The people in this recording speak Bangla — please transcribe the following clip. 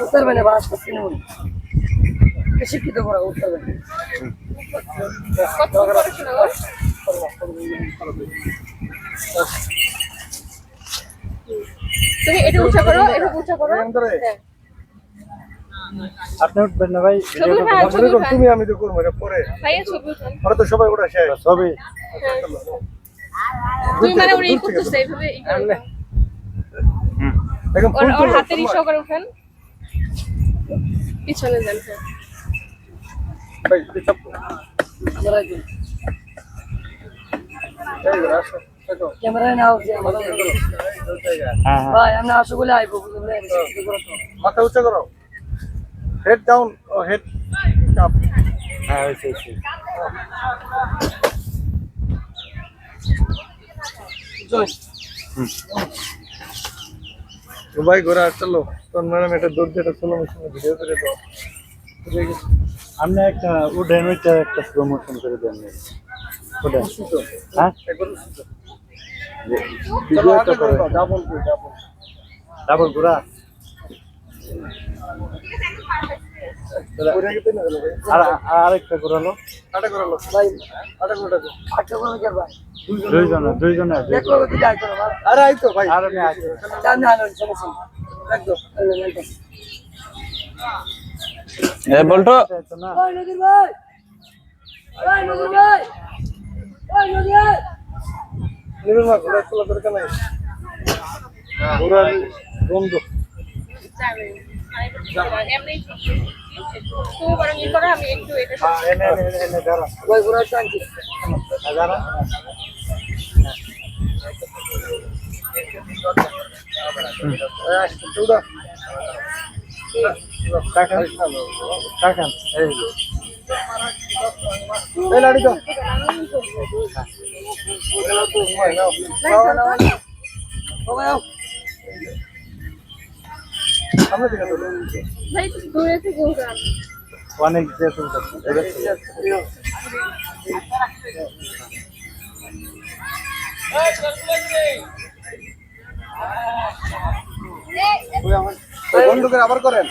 উত্তর বেনে বাস করতে নেব শিক্ষিত করা উত্তর বেনে কত পড়াশোনা তুমি এটা উঁচা করো এটা উঁচা করো হ্যাঁ। আপনি উঠবেন না ভাই ছবি উঠান। তুমি আমি তো করব পরে ভাইয়া ছবি ওরা তো সবাই ওটা শেষ সবই হ্যাঁ। তুমি মানে ওর এই করতেছে এইভাবে। এখন ওর হাতের। ইশারা করে উঠান। পিছনে যান। ক্যামেরায় নাও হ্যাঁ হ্যাঁ। ভাই আমরা আসো বলে আইবো বুঝলে শিক্ষিত করো তো। মাথা উঁচা করো। হেড ডাউন হেড আপ হ্যাঁ ভাই ঘোরা চলো তোর ম্যাডাম এটা দৌড় দিয়ে চলো মেশিনে ভিডিও করে দাও। আপনি একটা উঠেন ওইটা একটা প্রমোশন দেন ওটা হ্যাঁ। চলো করে ডাবল ডাবল। ডাবল ঘোরা ঘুরে গেতে না গেলো ভাই। আর আর আরেকটা ঘোরালো। দুইজনে দুইজনে বলতো ঘোরা চলা দরকার নাই ঘোরার বন্ধ এমনি তুমি বরং ই করো আমি একটু এটা হ্যাঁ, এনে এনে এনে, এনে দাঁড়া ভাই ঘোরা শান্তি দাঁড়া চৌদা টাকা সামনে দিকে তো ভাই দূরে থেকে উঠান অনেক যে তুমি বন্ধ আবার করেন।